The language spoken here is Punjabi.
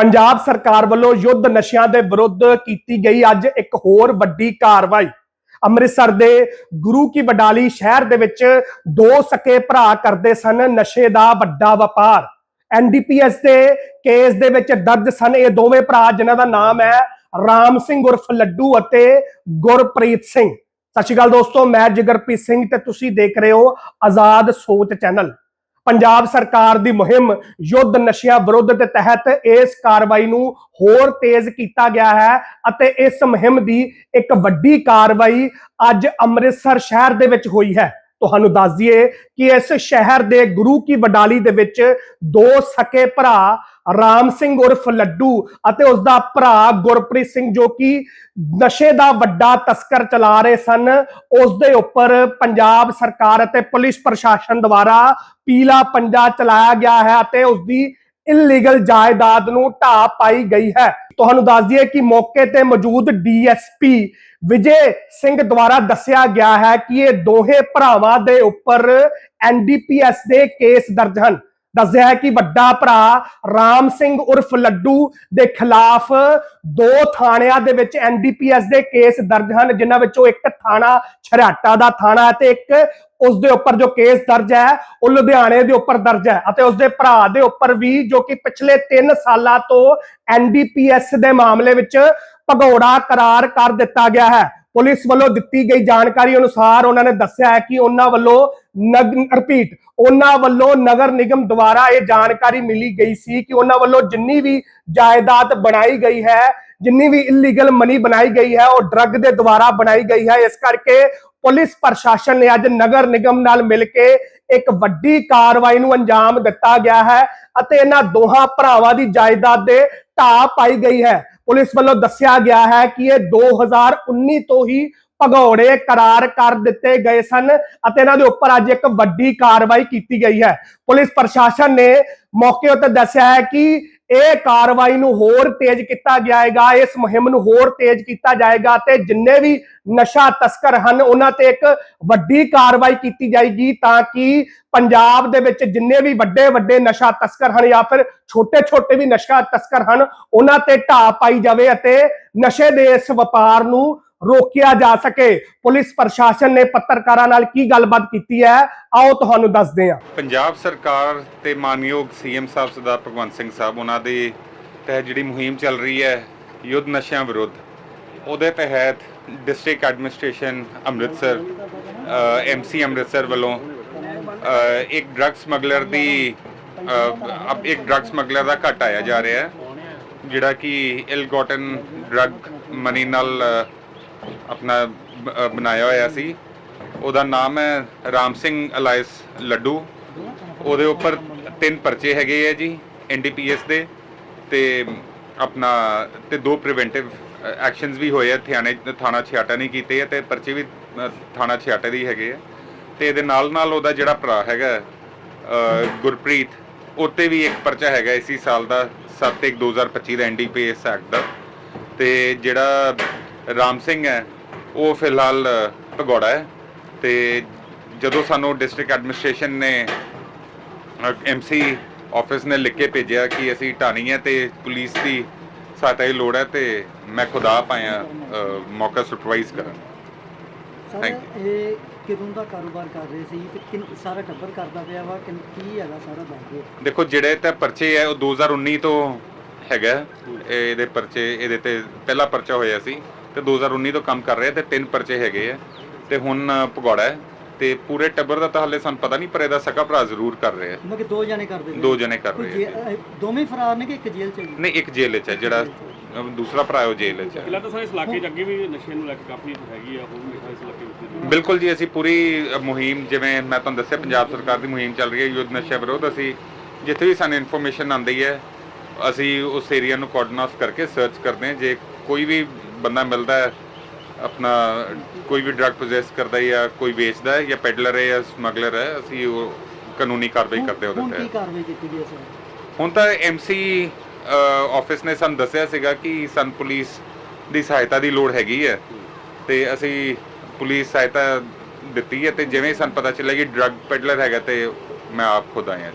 ਪੰਜਾਬ ਸਰਕਾਰ ਵੱਲੋਂ ਯੁੱਧ ਨਸ਼ਿਆਂ ਦੇ ਵਿਰੁੱਧ ਕੀਤੀ ਗਈ ਅੱਜ ਇੱਕ ਹੋਰ ਵੱਡੀ ਕਾਰਵਾਈ। ਅੰਮ੍ਰਿਤਸਰ ਦੇ ਗੁਰੂ ਕੀ ਬਡਾਲੀ ਸ਼ਹਿਰ ਦੇ ਵਿੱਚ ਦੋ ਸਕੇ ਭਰਾ ਕਰਦੇ ਸਨ, ਨਸ਼ੇ ਦਾ ਵੱਡਾ ਵਪਾਰ। ਐਨਡੀਪੀਐਸ ਦੇ ਕੇਸ ਦੇ ਵਿੱਚ ਦਰਜ ਸਨ, ਇਹ ਦੋਵੇਂ ਭਰਾ ਜਿਨ੍ਹਾਂ ਦਾ ਨਾਮ ਹੈ ਰਾਮ ਸਿੰਘ ਉਰਫ ਲੱਡੂ ਅਤੇ ਗੁਰਪ੍ਰੀਤ ਸਿੰਘ। ਸਤਿ ਸ਼੍ਰੀ ਅਕਾਲ ਦੋਸਤੋ, ਮੈਂ ਜਗਰਪ੍ਰੀਤ ਸਿੰਘ ਤੇ ਤੁਸੀਂ ਦੇਖ ਰਹੇ ਹੋ ਆਜ਼ਾਦ ਸੋਚ ਚੈਨਲ। ਪੰਜਾਬ ਸਰਕਾਰ ਦੀ ਮੁਹਿੰਮ ਯੁੱਧ ਨਸ਼ਿਆਂ ਵਿਰੁੱਧ ਦੇ ਤਹਿਤ ਇਸ ਕਾਰਵਾਈ ਨੂੰ ਹੋਰ ਤੇਜ਼ ਕੀਤਾ ਗਿਆ ਹੈ ਅਤੇ ਇਸ ਮੁਹਿੰਮ ਦੀ ਇੱਕ ਵੱਡੀ ਕਾਰਵਾਈ ਅੱਜ ਅੰਮ੍ਰਿਤਸਰ ਸ਼ਹਿਰ ਦੇ ਵਿੱਚ ਹੋਈ ਹੈ। ਤੁਹਾਨੂੰ ਦੱਸ ਦਈਏ ਕਿ ਇਸ ਸ਼ਹਿਰ ਦੇ ਗੁਰੂ ਕੀ ਵਡਾਲੀ ਦੇ ਵਿੱਚ ਦੋ ਸਕੇ ਭਰਾ ਰਾਮ ਸਿੰਘ ਉਰਫ ਲੱਡੂ ਅਤੇ ਉਸ ਦਾ ਭਰਾ ਗੁਰਪ੍ਰੀਤ ਸਿੰਘ ਜੋ ਕਿ ਨਸ਼ੇ ਦਾ ਵੱਡਾ ਤਸਕਰ ਚਲਾ ਰਹੇ ਸਨ ਉਸ ਦੇ ਉੱਪਰ ਪੰਜਾਬ ਸਰਕਾਰ ਅਤੇ ਪੁਲਿਸ ਪ੍ਰਸ਼ਾਸਨ ਦੁਆਰਾ ਪੀਲਾ ਪੰਜਾ ਚਲਾਇਆ ਗਿਆ ਹੈ ਅਤੇ ਉਸ ਦੀ ਇਲੀਗਲ ਜਾਇਦਾਦ ਨੂੰ ਢਾਹ ਪਾਈ ਗਈ ਹੈ। ਤੁਹਾਨੂੰ ਦੱਸ ਦਈਏ ਕਿ ਮੌਕੇ ਤੇ ਮੌਜੂਦ ਡੀਐਸਪੀ ਵਿਜੇ ਸਿੰਘ ਦੁਆਰਾ ਦੱਸਿਆ ਗਿਆ ਹੈ ਕਿ ਇਹ ਦੋਹੇ ਭਰਾਵਾਂ ਦੇ ਉੱਪਰ ਐਨਡੀਪੀਐਸ ਦੇ ਕੇਸ ਦਰਜ ਹਨ। ਦੱਸਿਆ ਹੈ ਕਿ ਵੱਡਾ ਭਰਾ ਰਾਮ ਸਿੰਘ ਉਰਫ ਲੱਡੂ ਦੇ ਖਿਲਾਫ ਦੋ ਥਾਣਿਆਂ ਦੇ ਵਿੱਚ ਐਨਡੀਪੀਐਸ ਦੇ ਕੇਸ ਦਰਜ ਹਨ, ਜਿਨ੍ਹਾਂ ਵਿੱਚੋਂ ਇੱਕ ਥਾਣਾ ਛਰਾਟਾ ਦਾ ਥਾਣਾ ਹੈ ਤੇ ਇੱਕ ਉਸ ਦੇ ਉੱਪਰ ਜੋ ਕੇਸ ਦਰਜ ਹੈ, ਉਹ ਲੁਧਿਆਣੇ ਦੇ ਉੱਪਰ ਦਰਜ ਹੈ ਅਤੇ ਉਸ ਦੇ ਭਰਾ ਦੇ ਉੱਪਰ ਵੀ ਜੋ ਕਿ ਪਿਛਲੇ 3 ਸਾਲਾਂ ਤੋਂ ਐਨਡੀਪੀਐਸ ਦੇ ਮਾਮਲੇ ਵਿੱਚ ਭਗੌੜਾ ਕਰਾਰ ਕਰ ਦਿੱਤਾ ਗਿਆ ਹੈ। ਪੁਲਿਸ ਵੱਲੋਂ ਦਿੱਤੀ ਗਈ ਜਾਣਕਾਰੀ ਅਨੁਸਾਰ ਉਹਨਾਂ ਨੇ ਦੱਸਿਆ ਹੈ ਕਿ ਉਹਨਾਂ ਵੱਲੋਂ ਨਗ ਰਿਪੀਟ ਉਹਨਾਂ ਵੱਲੋਂ ਨਗਰ ਨਿਗਮ ਦੁਆਰਾ ਇਹ ਜਾਣਕਾਰੀ ਮਿਲੀ ਗਈ ਸੀ ਕਿ ਉਹਨਾਂ ਵੱਲੋਂ ਜਿੰਨੀ ਵੀ ਜਾਇਦਾਦ ਬਣਾਈ ਗਈ ਹੈ, ਜਿੰਨੀ ਵੀ ਇਲੀਗਲ ਮਨੀ ਬਣਾਈ ਗਈ ਹੈ, ਉਹ ਡਰੱਗ ਦੇ ਦੁਆਰਾ ਬਣਾਈ ਗਈ ਹੈ। ਇਸ ਕਰਕੇ ਪੁਲਿਸ ਪ੍ਰਸ਼ਾਸਨ ਨੇ ਅੱਜ ਨਗਰ ਨਿਗਮ ਨਾਲ ਮਿਲ ਕੇ ਇੱਕ ਵੱਡੀ ਕਾਰਵਾਈ ਨੂੰ ਅੰਜਾਮ ਦਿੱਤਾ ਗਿਆ ਹੈ ਅਤੇ ਇਹਨਾਂ ਦੋਹਾਂ ਭਰਾਵਾਂ ਦੀ ਜਾਇਦਾਦ ਦੇ ਢਾਹ ਪਾਈ ਗਈ ਹੈ। ਪੁਲਿਸ ਵੱਲੋਂ ਦੱਸਿਆ ਗਿਆ ਹੈ ਕਿ ਇਹ 2019 ਤੋਂ ਹੀ ਭਗੌੜੇ ਕਰਾਰ ਕਰ ਦਿੱਤੇ ਗਏ ਸਨ ਅਤੇ ਇਹਨਾਂ ਦੇ ਉੱਪਰ ਅੱਜ ਇੱਕ ਵੱਡੀ ਕਾਰਵਾਈ ਕੀਤੀ ਗਈ ਹੈ। ਪੁਲਿਸ ਪ੍ਰਸ਼ਾਸਨ ਨੇ ਮੌਕੇ ਉੱਤੇ ਦੱਸਿਆ ਹੈ ਕਿ ਇਹ ਕਾਰਵਾਈ ਨੂੰ ਹੋਰ ਤੇਜ਼ ਕੀਤਾ ਜਾਏਗਾ, ਇਸ ਮੁਹਿੰਮ ਨੂੰ ਹੋਰ ਤੇਜ਼ ਕੀਤਾ ਜਾਏਗਾ ਤੇ ਜਿੰਨੇ ਵੀ ਨਸ਼ਾ ਤਸਕਰ ਹਨ, ਉਹਨਾਂ ਤੇ ਇੱਕ ਵੱਡੀ ਕਾਰਵਾਈ ਕੀਤੀ ਜਾਏਗੀ ਤਾਂ ਕਿ ਪੰਜਾਬ ਦੇ ਵਿੱਚ ਜਿੰਨੇ ਵੀ ਵੱਡੇ ਵੱਡੇ ਨਸ਼ਾ ਤਸਕਰ ਹਨ ਜਾਂ ਫਿਰ ਛੋਟੇ ਛੋਟੇ ਵੀ ਨਸ਼ਾ ਤਸਕਰ ਹਨ, ਉਹਨਾਂ ਤੇ ਢਾਹ ਪਾਈ ਜਾਵੇ ਅਤੇ ਨਸ਼ੇ ਦੇ ਇਸ ਵਪਾਰ ਨੂੰ ਰੋਕਿਆ ਜਾ ਸਕੇ। ਪੁਲਿਸ ਪ੍ਰਸ਼ਾਸਨ ਨੇ ਪੱਤਰਕਾਰਾਂ ਨਾਲ ਕੀ ਗੱਲਬਾਤ ਕੀਤੀ ਹੈ? ਆਓ ਤੁਹਾਨੂੰ ਦੱਸਦੇ ਹਾਂ। ਪੰਜਾਬ ਸਰਕਾਰ ਤੇ ਮਾਨਯੋਗ ਸੀਐਮ ਸਾਹਿਬ ਸਰਦਾਰ ਭਗਵੰਤ ਸਿੰਘ ਸਾਹਿਬ ਉਹਨਾਂ ਦੇ ਤਹਿਤ ਜਿਹੜੀ ਮੁਹਿੰਮ ਚੱਲ ਰਹੀ ਹੈ ਯੁੱਧ ਨਸ਼ਿਆਂ ਵਿਰੁੱਧ ਉਹਦੇ ਤਹਿਤ district administration Amritsar MC Amritsar ਵੱਲੋਂ ਇੱਕ ਡਰੱਗ ਸਮਗਲਰ ਦੀ ਅ, ਅਬ ਇੱਕ ਡਰੱਗ ਸਮਗਲਰ ਦਾ ਘਟ ਆਇਆ ਜਾ ਰਿਹਾ ਹੈ ਜਿਹੜਾ ਕਿ ਇਲ ਗੋਟਨ ਡਰੱਗ ਮਨੀ ਨਾਲ ਆਪਣਾ ਬ- ਅ, ਬਣਾਇਆ ਹੋਇਆ ਸੀ। ਉਹਦਾ ਨਾਮ ਹੈ ਰਾਮ ਸਿੰਘ ਅਲਾਇਸ ਲੱਡੂ। ਉਹਦੇ ਉੱਪਰ ਤਿੰਨ ਪਰਚੇ ਹੈਗੇ ਆ ਜੀ ਐਨਡੀਪੀਐਸ ਦੇ ਤੇ ਆਪਣਾ ਤੇ ਦੋ ਪ੍ਰੀਵੈਂਟਿਵ ਐਕਸ਼ਨਸ ਵੀ ਹੋਏ ਆ। ਥਿਆਣੇ ਥਾਣਾ ਛਿਆਟਾ ਨਹੀਂ ਕੀਤੇ ਆ ਤੇ ਪਰਚੇ ਵੀ ਅ, ਥਾਣਾ ਛਿਆਟਾ ਦੀ ਹੈਗੇ ਆ। ਤੇ ਇਹਦੇ ਨਾਲ ਨਾਲ ਉਹਦਾ ਜਿਹੜਾ ਭਰਾ ਹੈਗਾ ਅ, ਗੁਰਪ੍ਰੀਤ ਉੱਤੇ ਵੀ ਇੱਕ ਪਰਚਾ ਹੈਗਾ ਇਸੀ ਸਾਲ ਦਾ 7/1/2025 ਦਾ ਐਨਡੀਪੀਐਸ ਐਕਟ ਦਾ। ਤੇ ਜਿਹੜਾ ਰਾਮ ਸਿੰਘ ਹੈ ਉਹ ਫਿਲਹਾਲ ਭਗੌੜਾ ਹੈ ਤੇ ਜਦੋਂ ਸਾਨੂੰ ਡਿਸਟ੍ਰਿਕਟ ਐਡਮਿਨਿਸਟ੍ਰੇਸ਼ਨ ਨੇ ਐਮਸੀ ਆਫਿਸ ਨੇ ਲਿਖ ਕੇ ਭੇਜਿਆ ਕਿ ਅਸੀਂ ਢਾਣੀ ਹੈ ਤੇ ਪੁਲਿਸ ਦੀ ਸਹਾਇਤਾ ਦੀ ਲੋੜ ਹੈ ਤੇ ਮੈਂ ਖੁਦ ਅ, ਮੌਕਾ ਸੁਪਰਵਾਈਜ਼ ਕਰਨ। ਸਰ Thank ਇਹ ਕਿਦੋਂ ਦਾ ਕਾਰੋਬਾਰ ਕਰ ਰਹੇ ਸੀ ਤੇ ਕਿੰਨ ਸਾਰਾ ਟੱਬਰ ਕਰਦਾ ਪਿਆ ਵਾ ਕਿੰਨ- ਕੀ ਹੈਗਾ ਸਾਰਾ ਦੱਸ। ਦਿਓ ਦੇਖੋ ਜਿਹੜੇ ਤੇ ਪਰਚੇ ਹੈ ਉਹ 2019 ਤੋਂ ਹੈਗਾ ਇਹ- ਇਹਦੇ ਪਰਚੇ ਇਹਦੇ ਤੇ ਪਹਿਲਾ ਪਰਚਾ ਹੋਇਆ ਸੀ। ਤੇ 2019 ਤੋਂ ਕੰਮ ਕਰ ਰਿਹਾ ਤੇ ਤਿੰਨ ਪਰਚੇ ਹੈਗੇ ਆ। ਤੇ ਹੁਣ ਭਗੌੜਾ ਹੈ ਤੇ ਪੂਰੇ ਟੱਬਰ ਦਾ ਤਾਂ ਹਾਲੇ ਸਾਨੂੰ ਪਤਾ ਨਹੀਂ ਪਰ ਇਹਦਾ ਸਕਾ ਭਰਾ ਜ਼ਰੂਰ ਕਰ ਰਿਹਾ ਮੈਂ ਕਿ ਦੋ ਜਣੇ ਕਰਦੇ। ਦੋ ਜਣੇ ਕਰ ਰਹੇ ਆ ਦੋਵੇਂ ਫਰਾਰ ਨੇ ਕਿ ਇੱਕ ਜੇਲ੍ਹ ਚ ਹੈ? ਨਹੀਂ ਇੱਕ ਜੇਲ੍ਹ ਹੈ ਜਿਹੜਾ ਦੂਸਰਾ ਭਰਾ ਹੈ ਉਹ ਜੇਲ੍ਹ ਵਿੱਚ ਹੈ। ਕਿਲਾ ਤਾਂ ਸਾਰੇ ਇਸ ਇਲਾਕੇ 'ਚ ਅੱਗੇ ਵੀ ਨਸ਼ੇ ਨੂੰ ਲੈ ਕੇ ਕਾਫੀ ਹੈਗੀ ਆ ਹੋਰ ਵੀ ਇਸ ਇਲਾਕੇ ਵਿੱਚ ਬਿਲਕੁਲ ਜੀ ਅਸੀਂ ਪੂਰੀ ਮੁਹਿੰਮ ਜਿਵੇਂ ਮੈਂ ਤੁਹਾਨੂੰ ਦੱਸਿਆ ਪੰਜਾਬ ਸਰਕਾਰ ਦੀ ਮੁਹਿੰਮ ਚੱਲ ਰਹੀ ਹੈ ਯੁੱਧ ਨਸ਼ਾ ਵਿਰੋਧ। ਅਸੀਂ ਜਿੱਥੇ ਵੀ ਸਾਨੂੰ ਇਨਫੋਰਮੇਸ਼ਨ ਆਉਂਦੀ ਹੈ ਅਸੀਂ ਉਸ ਏਰੀਆ ਨੂੰ ਕੋਆਰਡੀਨੇਟ ਕਰਕੇ ਸਰਚ ਕਰਦੇ ਹਾਂ। ਜੇ ਕੋਈ ਵੀ ਬੰਦਾ ਮਿਲਦਾ ਹੈ ਆਪਣਾ ਕੋਈ ਵੀ ਡਰੱਗ ਪੋਜੈਸ ਕਰਦਾ ਹੈ ਜਾਂ ਕੋਈ ਵੇਚਦਾ ਹੈ ਜਾਂ ਪੈਡਲਰ ਹੈ ਜਾਂ ਸਮਗਲਰ ਹੈ ਅਸੀਂ ਉਹ ਕਾਨੂੰਨੀ ਕਾਰਵਾਈ ਕਰਦੇ ਉਹਦੇ ਕੀ ਤੇ ਕਾਰਵਾਈ ਕੀਤੀ ਗਈ ਸਰ? ਹੁਣ ਤਾਂ ਐਮਸੀ ਆਫਿਸ ਨੇ ਸਾਨੂੰ ਦੱਸਿਆ ਸੀਗਾ ਕਿ ਸਾਨੂੰ ਪੁਲਿਸ ਦੀ ਸਹਾਇਤਾ ਦੀ ਲੋੜ ਹੈਗੀ ਹੈ ਤੇ ਅਸੀਂ ਪੁਲਿਸ ਸਹਾਇਤਾ ਦਿੱਤੀ ਹੈ ਤੇ ਜਿਵੇਂ ਸਾਨੂੰ ਪਤਾ ਚੱਲਿਆ ਕਿ ਡਰੱਗ ਪੈਡਲਰ ਹੈਗਾ ਤੇ ਮੈਂ ਆਪ ਖੁਦ ਆਇਆ।